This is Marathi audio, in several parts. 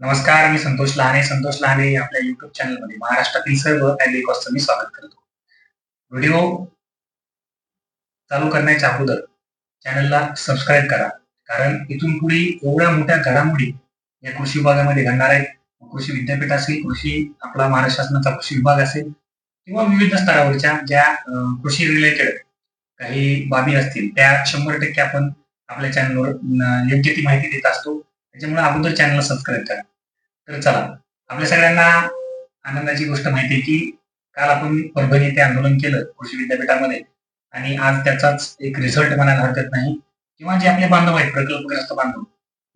नमस्कार मी संतोष लहाने. संतोष लहाने आपल्या युट्यूब चॅनलमध्ये महाराष्ट्रातील सर्व ऍग्रिकॉसचं मी स्वागत करतो. व्हिडिओ चालू करण्याच्या अगोदर चॅनलला सबस्क्राईब करा. कारण इथून पुढे एवढ्या मोठ्या घडामोडी या कृषी विभागामध्ये घडणार आहेत. कृषी विद्यापीठ असेल कृषी आपला महाराष्ट्र शासनाचा कृषी विभाग असेल किंवा विविध स्तरावरच्या ज्या कृषी रिलेटेड काही बाबी असतील त्या शंभर टक्के आपण आपल्या चॅनलवर योग्य ती माहिती देत असतो. त्याच्यामुळे अगोदर चॅनलला सबस्क्राईब करा. तर चला आपल्या सगळ्यांना आनंदाची गोष्ट माहिती आहे की काल आपण परभणी येथे आंदोलन केलं कृषी विद्यापीठामध्ये आणि आज त्याचाच एक रिझल्ट म्हणायला हरकत नाही. किंवा जे आपले बांधव आहेत प्रकल्पग्रस्त बांधव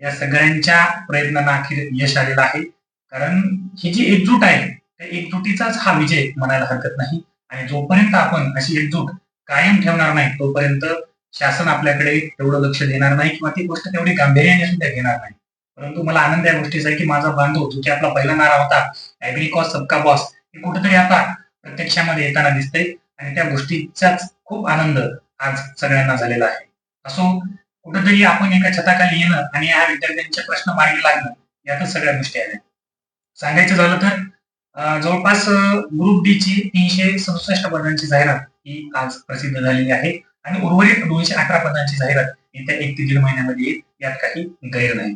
या सगळ्यांच्या प्रयत्नांना अखेर यश आलेलं आहे. कारण ही जी एकजूट आहे त्या एकजुटीचाच हा विजय म्हणायला हरकत नाही. आणि जोपर्यंत आपण अशी एकजूट कायम ठेवणार नाही तोपर्यंत शासन आपल्याकडे तेवढं लक्ष देणार नाही किंवा ती गोष्ट तेवढी गांभीर्याने सुद्धा घेणार नाही. परंतु मला आनंद या गोष्टीचा आहे की माझा बांधव जो की आपला पहिला नारा होता ऍग्रिकॉस सबका बॉस हे कुठेतरी आता प्रत्यक्षामध्ये येताना दिसतंय आणि त्या गोष्टीचाच खूप आनंद आज सगळ्यांना झालेला आहे. असो कुठेतरी आपण एका छताखाली येणं आणि या विद्यार्थ्यांचे प्रश्न मार्गी लागणं यातच सगळ्या गोष्टी आहेत. सांगायचं झालं तर जवळपास ग्रुप डी ची तीनशे सदुसष्ट पदांची जाहिरात ही आज प्रसिद्ध झालेली आहे आणि उर्वरित दोनशे अठरा पदांची जाहिरात येत्या एक ते दीड महिन्यामध्ये येईल यात काही गैर नाही.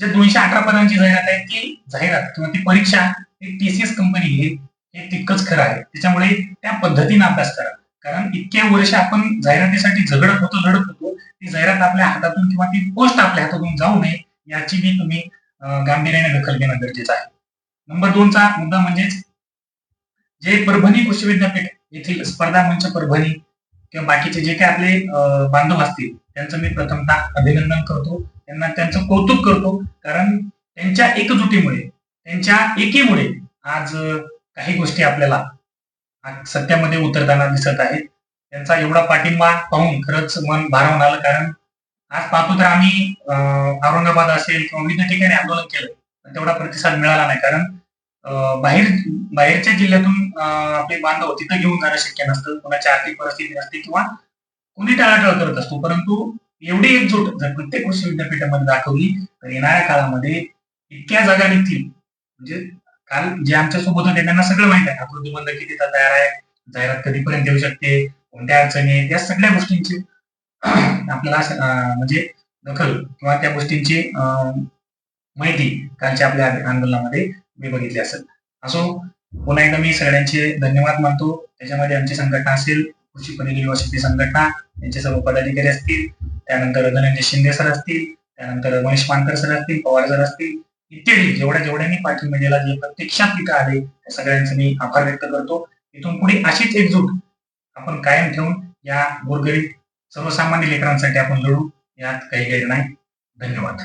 जे दोनशे अठरा पदांची जाहिरात आहे ती जाहिरात किंवा ती परीक्षा टीसीएस कंपनी हे हे तितकंच खरं आहे. त्याच्यामुळे त्या पद्धतीने अभ्यास करा. कारण इतके वर्ष आपण जाहिरातीसाठी झगडत होतो लढत होतो ती जाहिरात आपल्या हातातून किंवा ती पोस्ट आपल्या हातातून जाऊ नये याची बी तुम्ही गांभीर्याने दखल घेणं गरजेचं आहे. नंबर दोनचा मुद्दा म्हणजेच जे परभणी कृषी विद्यापीठ येथील स्पर्धा मंच परभणी किंवा बाकीचे जे काही आपले बांधव असतील त्यांचं मी प्रथमतः अभिनंदन करतो. त्यांना त्यांचं कौतुक करतो. कारण त्यांच्या एकजुटीमुळे त्यांच्या एकीमुळे आज काही गोष्टी आपल्याला आज सत्यामध्ये उतरताना दिसत आहेत. त्यांचा एवढा पाठिंबा पाहून खरंच मन भारावून आलं. कारण आज पाहतो तर आम्ही औरंगाबाद असेल किंवा विविध ठिकाणी आंदोलन केलं पण तेवढा प्रतिसाद मिळाला नाही. कारण बाहेर बाहेरच्या जिल्ह्यातून आपले बांधव तिथं घेऊन जाणं शक्य नसतं. कोणाची आर्थिक परिस्थिती नसते किंवा कोणी टाळाटाळ करत असतो. परंतु एवढी एकजूट जर प्रत्येक कृषी विद्यापीठामध्ये दाखवली तर येणाऱ्या काळामध्ये इतक्या जागा निघतील. म्हणजे काल जे आमच्यासोबत होते त्यांना सगळं माहीत आहे. प्रतिबंध किती तयार आहे जाहिरात कधीपर्यंत येऊ शकते कोणत्या अडचणी आहेत या सगळ्या गोष्टींची आपल्याला म्हणजे दखल किंवा त्या गोष्टींची अं, माहिती कालच्या आपल्या आंदोलनामध्ये मी बघितली असेल. असो पुन्हा एकदा मी सगळ्यांचे धन्यवाद मानतो. त्याच्यामध्ये आमची संघटना असेल कृषी पदवी युनिव्हर्सिटी संघटना यांचे सर्व पदाधिकारी असतील त्यानंतर धनंजय शिंदे सर असतील त्यानंतर मनीष मानकर सर असतील पवार सर असतील इत्यादी जेवढ्या जेवढ्यांनी पाठिंबा दिला जे प्रत्यक्षात तिथं आले त्या सगळ्यांचे मी आभार व्यक्त करतो. इथून पुढे अशीच एकजूट आपण कायम ठेवून या गोरगरीब सर्वसामान्य लेकरांसाठी आपण लढू यात काही गैर नाही. धन्यवाद.